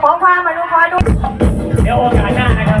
ขอความมนุเคราะดูเดี๋ยวโอกาสหน้านะครับ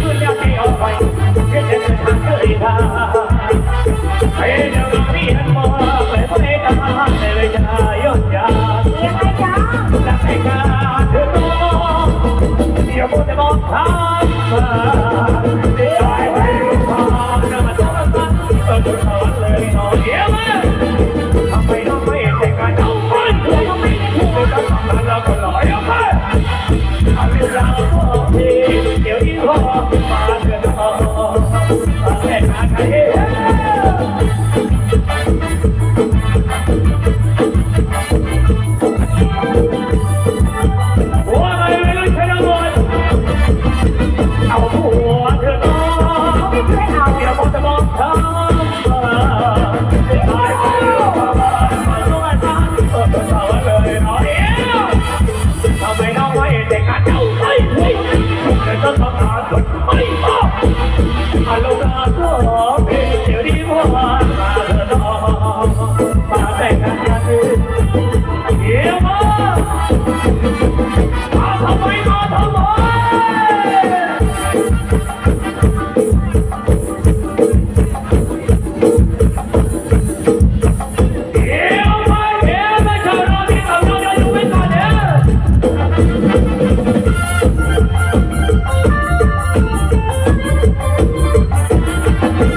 เพื่อนกี่เอาไปเพื่นจะทำให้ได้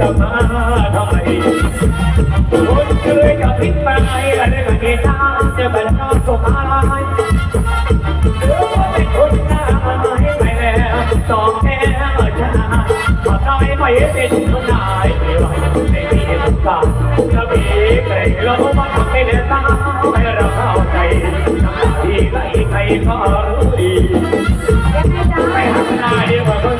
กลับมาทำไมคนเคยจะพิษไปอะไรก็เกตาจะไปแล้วก็ตายเธอเป็นคนตายไปแล้วสองแก้วชาขอตายไปเป็นคนไม่ไหวไม่มีโอกาสจะมีใคเรามาทำให้เด้ให้เราเข้าใจใครก็รู้ดีไม่หาาเดียวกับคน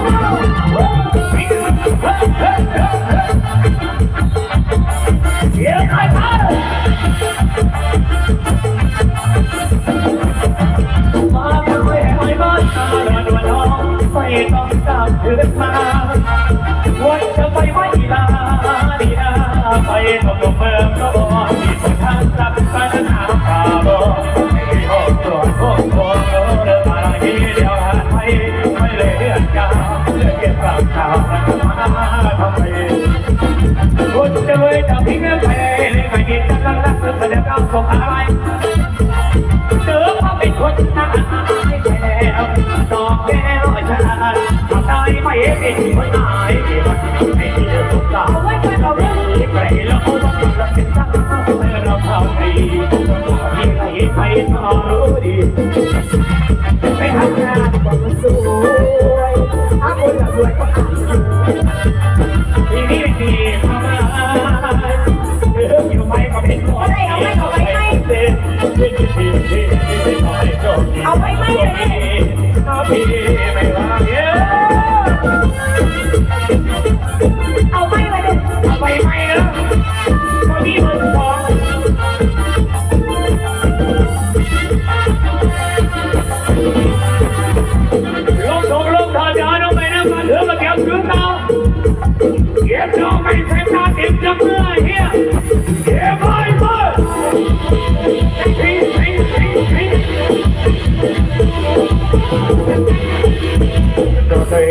กลัมาคนเจะพิมพ์ไปไม่ยินรักรักเพื่อนก้าวสบายเจาเป็นคนตายแล้วดอกแก้วชาทำได้ไม่เป็นคนตายไม่เจอสาวไม่เคยเอเรื่ม่ไปแล้วเขาต้องรับเป็นตั้งเราเข้าใจที่ใครใครต้องรู้ดีไปทำงาน บอกมันสวยถ้าคนอยากรวยก็อ่านที่นี่ดีทำไมเอออยู่ไมก็เป็นคนเอา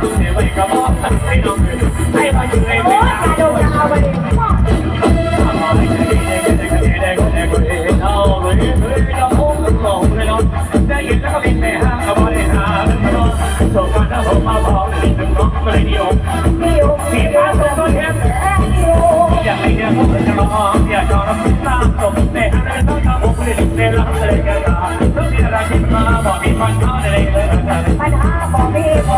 ำต้อง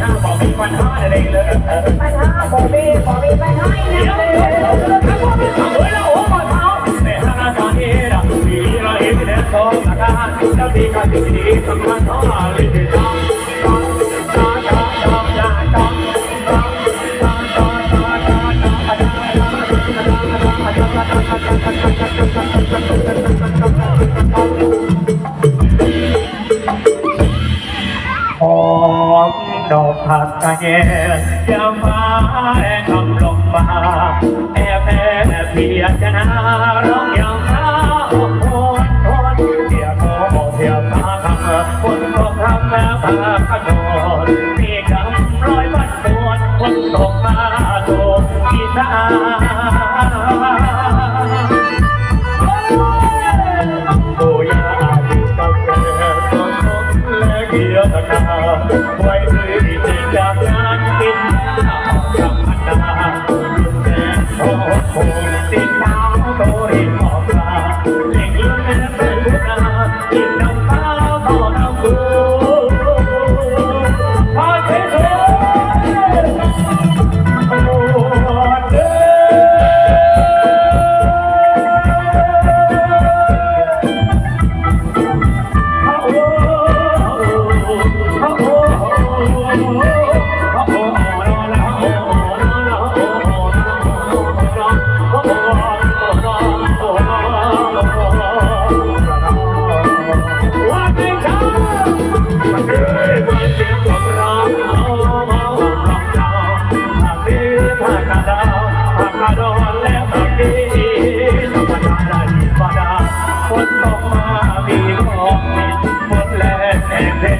เออบอกมีปัญหาอะไรเลยปัญหาบอกมีบอกมีปัญหาอีกแล้ว ดอกผักกะแยงยามฟ้าแอบคำลงมาแอบแอบเพียชนะร้องอย่ามฟ้าโอ้โหโอนเดียโมเดียวาคำคนตกคำแล้วฟ้าะนอนมีคำร้อยบัดปวดคนตกมาโดนกีตาร์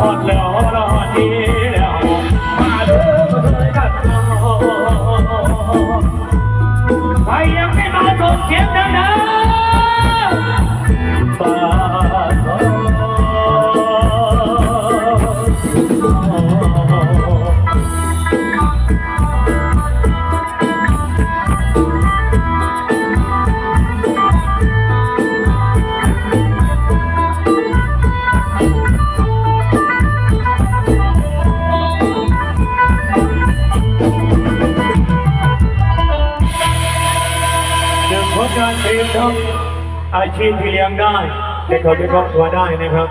hot land. อาชีพที่เลี้ยงได้เด็กเขาจะครอบครัวได้นะครับ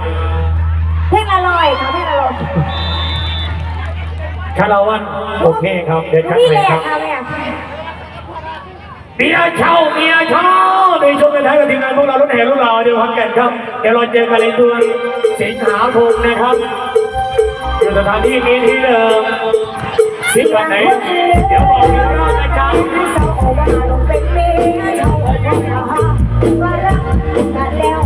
เพลงอร่อยค่ะเพลงอร่อยคาราวันโอเคครับเด็กชัดเลยครับเมียเช่าเมียเช่าในช่วงท้ายกับทีมงานพวกเรารถแห่รถเราเดี๋ยวพักกันครับเดี๋ยวเราเจอกันในตัวนสิงหาคมนะครับอยู่สถานที่นี้ที่เดิมทิศวันไหนเดี๋ยวบอกกันนะครับ ก็รักกันแล้ว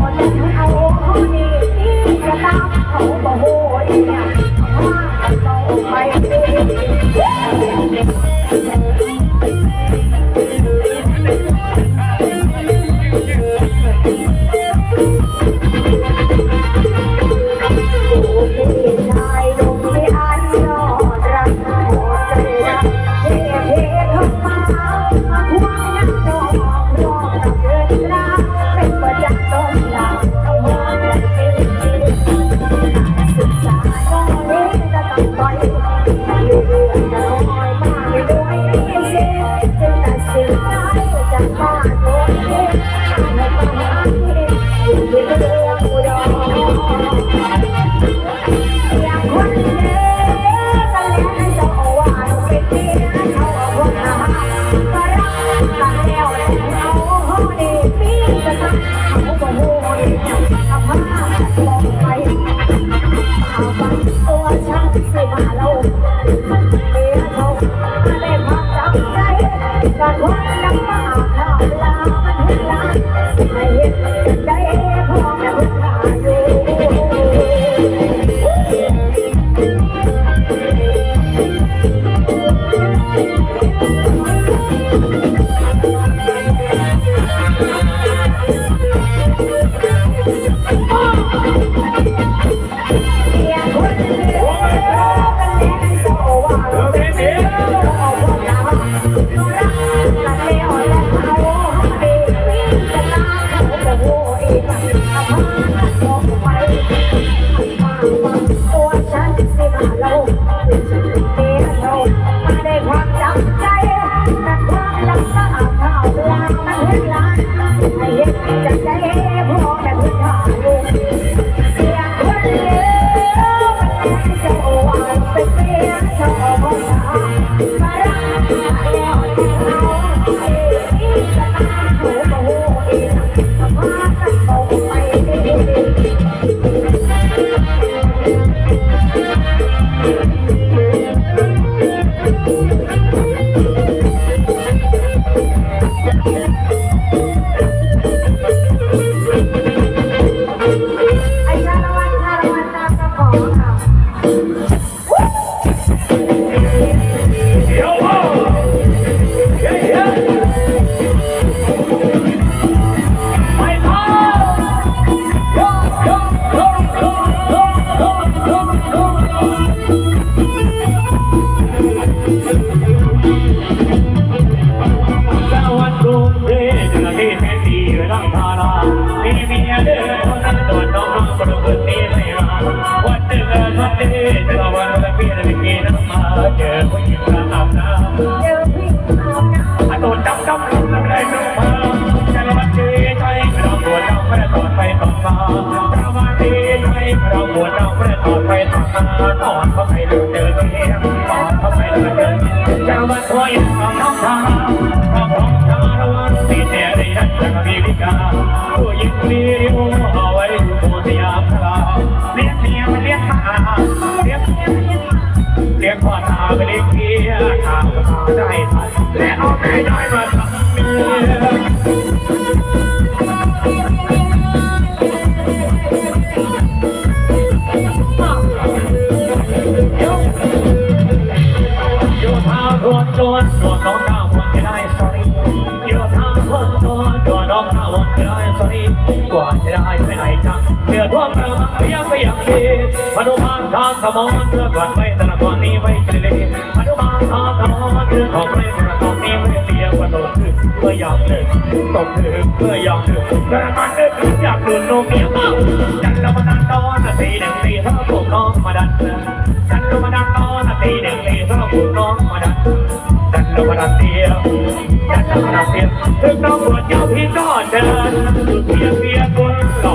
Oh, เป็นตอนเข้าไปดูเดินเที่ยวตอนเข้าไปดูเดินเจ้าบ้านตัวยังของน้องชาของน้องชาระวันสีแดงในรัชกาลิกาตัวยิ่งดีริ้วเอาไว้ดูโมเดียพลาเลี้ยงเมียเลี้ยงตา มานทมองเลือกวันไม่แต่ละคนนี้ไม่เกลียดมนุมานทางสมองเรือของไม่แต่ละคนนี้ไม่เลียกว่าโดนถึงเมื่อยามหนึ่งตกถึงเมื่อยามหนึ่งแต่มันเดินอยากดูโนเมียบ้างจันละมาดันนตอนตีหนึ่งตีเท่าพวกน้องมาดันจันละมาดันนตอนตีหนึ่งตีเท่าพวกน้องมาดันดันลงมาดันเดียวดันลงมาดันเดียวถึงน้องปวดยาพี่ก็เดินจุดเทียนเทียนคนเรามาไล่พระวนเอ้ยวนเวียนจุดเพียคนขับรถกระเทียนเรามาจุดเทียนเทียนเอ้ยเวียนวงจุดเทียนเออนตายแล้วผู้ชายนอนกระไรจุด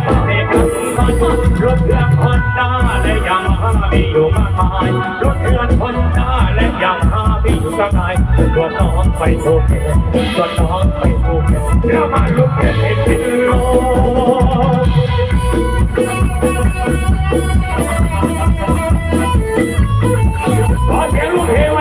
เรือไปชักพระเอกกันรถเครื่องฮอนด้าและยังฮามีอยู่มากมายรถเครื่องฮอนด้าและยังฮามีอยู่มากมายตัวน้องไปภูเก็ตตัวน้องไปภูเก็ตเรือมาลุกเก็ตให้กินโลกขอเสียงลูกเทว